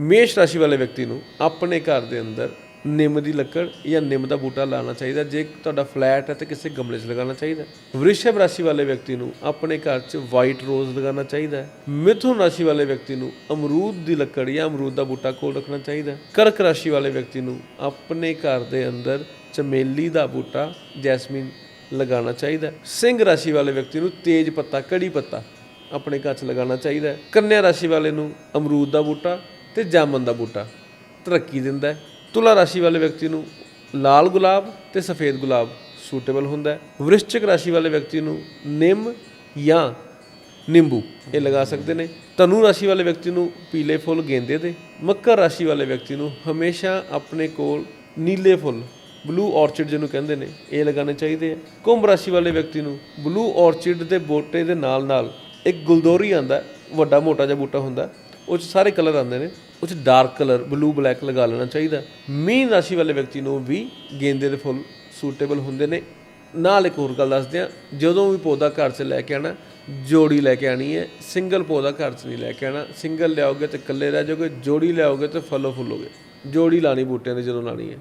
ਮੇਸ਼ ਰਾਸ਼ੀ ਵਾਲੇ ਵਿਅਕਤੀ ਨੂੰ ਆਪਣੇ ਘਰ ਦੇ ਅੰਦਰ ਨਿੰਮ ਦੀ ਲੱਕੜ ਜਾਂ ਨਿੰਮ ਦਾ ਬੂਟਾ ਲਾਉਣਾ ਚਾਹੀਦਾ, ਜੇ ਤੁਹਾਡਾ ਫਲੈਟ ਹੈ ਤਾਂ ਕਿਸੇ ਗਮਲੇ 'ਚ ਲਗਾਉਣਾ ਚਾਹੀਦਾ। ਵ੍ਰਿਸ਼ਭ ਰਾਸ਼ੀ ਵਾਲੇ ਵਿਅਕਤੀ ਨੂੰ ਆਪਣੇ ਘਰ 'ਚ ਵਾਈਟ ਰੋਜ਼ ਲਗਾਉਣਾ ਚਾਹੀਦਾ ਮਿਥੁਨ ਰਾਸ਼ੀ ਵਾਲੇ ਵਿਅਕਤੀ ਨੂੰ ਅਮਰੂਦ ਦੀ ਲੱਕੜ ਜਾਂ ਅਮਰੂਦ ਦਾ ਬੂਟਾ ਕੋਲ ਰੱਖਣਾ ਚਾਹੀਦਾ ਕਰਕ ਰਾਸ਼ੀ ਵਾਲੇ ਵਿਅਕਤੀ ਨੂੰ ਆਪਣੇ ਘਰ ਦੇ ਅੰਦਰ ਚਮੇਲੀ ਦਾ ਬੂਟਾ, ਜੈਸਮੀਨ ਲਗਾਉਣਾ ਚਾਹੀਦਾ ਸਿੰਘ ਰਾਸ਼ੀ ਵਾਲੇ ਵਿਅਕਤੀ ਨੂੰ ਤੇਜ ਪੱਤਾ, ਕੜੀ ਪੱਤਾ ਆਪਣੇ ਘਰ 'ਚ ਲਗਾਉਣਾ ਚਾਹੀਦਾ ਕੰਨਿਆ ਰਾਸ਼ੀ ਵਾਲੇ ਨੂੰ ਅਮਰੂਦ ਦਾ ਬੂਟਾ ਤੇ ਜਾਮਨ ਦਾ ਬੂਟਾ। ਤਰੱਕੀ ਦਿੰਦਾ ਹੈ। ਤੁਲਾ ਰਾਸ਼ੀ ਵਾਲੇ ਵਿਅਕਤੀ ਨੂੰ ਲਾਲ ਗੁਲਾਬ ਤੇ ਸਫੇਦ ਗੁਲਾਬ ਸੂਟੇਬਲ ਹੁੰਦਾ ਹੈ। ਵ੍ਰਿਸ਼ਚਿਕ ਰਾਸ਼ੀ ਵਾਲੇ ਵਿਅਕਤੀ ਨੂੰ ਨਿੰਮ ਜਾਂ ਨਿੰਬੂ ਇਹ ਲਗਾ ਸਕਦੇ ਨੇ। ਧਨੂ ਰਾਸ਼ੀ ਵਾਲੇ ਵਿਅਕਤੀ ਨੂੰ ਪੀਲੇ ਫੁੱਲ ਗੇਂਦੇ ਦੇ। ਮੱਕਰ ਰਾਸ਼ੀ ਵਾਲੇ ਵਿਅਕਤੀ ਨੂੰ ਹਮੇਸ਼ਾ ਆਪਣੇ ਕੋਲ ਨੀਲੇ ਫੁੱਲ ਬਲੂ ਔਰਚਿਡ ਜਿਹਨੂੰ ਕਹਿੰਦੇ ਨੇ, ਇਹ ਲਗਾਉਣੇ ਚਾਹੀਦੇ ਆ। ਕੁੰਭ ਰਾਸ਼ੀ ਵਾਲੇ ਵਿਅਕਤੀ ਨੂੰ ਬਲੂ ਔਰਚਿਡ ਦੇ ਬੂਟੇ ਦੇ ਨਾਲ ਨਾਲ ਇੱਕ ਗੁਲਦੋਰੀ ਆਂਦਾ ਵੱਡਾ ਮੋਟਾ ਜਿਹਾ ਬੂਟਾ ਹੁੰਦਾ ਉਹ 'ਚ ਸਾਰੇ ਕਲਰ ਆਉਂਦੇ ਨੇ। ਉਹ 'ਚ ਡਾਰਕ ਕਲਰ ਬਲੂ ਬਲੈਕ ਲਗਾ ਲੈਣਾ ਚਾਹੀਦਾ। ਮੀਨ ਰਾਸ਼ੀ ਵਾਲੇ ਵਿਅਕਤੀ ਨੂੰ ਵੀ ਗੇਂਦੇ ਦੇ ਫੁੱਲ ਸੂਟੇਬਲ ਹੁੰਦੇ ਨੇ। ਨਾਲ ਇੱਕ ਹੋਰ ਗੱਲ ਦੱਸਦੇ ਆ ਜਦੋਂ ਵੀ ਪੌਦਾ ਘਰ 'ਚ ਲੈ ਕੇ ਆਣਾ ਜੋੜੀ ਲੈ ਕੇ ਆਣੀ ਹੈ। ਸਿੰਗਲ ਪੌਦਾ ਘਰ 'ਚ ਨਹੀਂ ਲੈ ਕੇ ਆਣਾ ਸਿੰਗਲ ਲਿਆਓਗੇ ਤੇ ਇਕੱਲੇ ਰਹਿ ਜਾਓਗੇ, ਜੋੜੀ ਲਿਆਓਗੇ ਤੇ ਫਲੋ ਫੁੱਲੋਗੇ ਜੋੜੀ ਲਾਣੀ ਬੂਟਿਆਂ ਦੀ ਜਦੋਂ ਲਾਣੀ ਹੈ।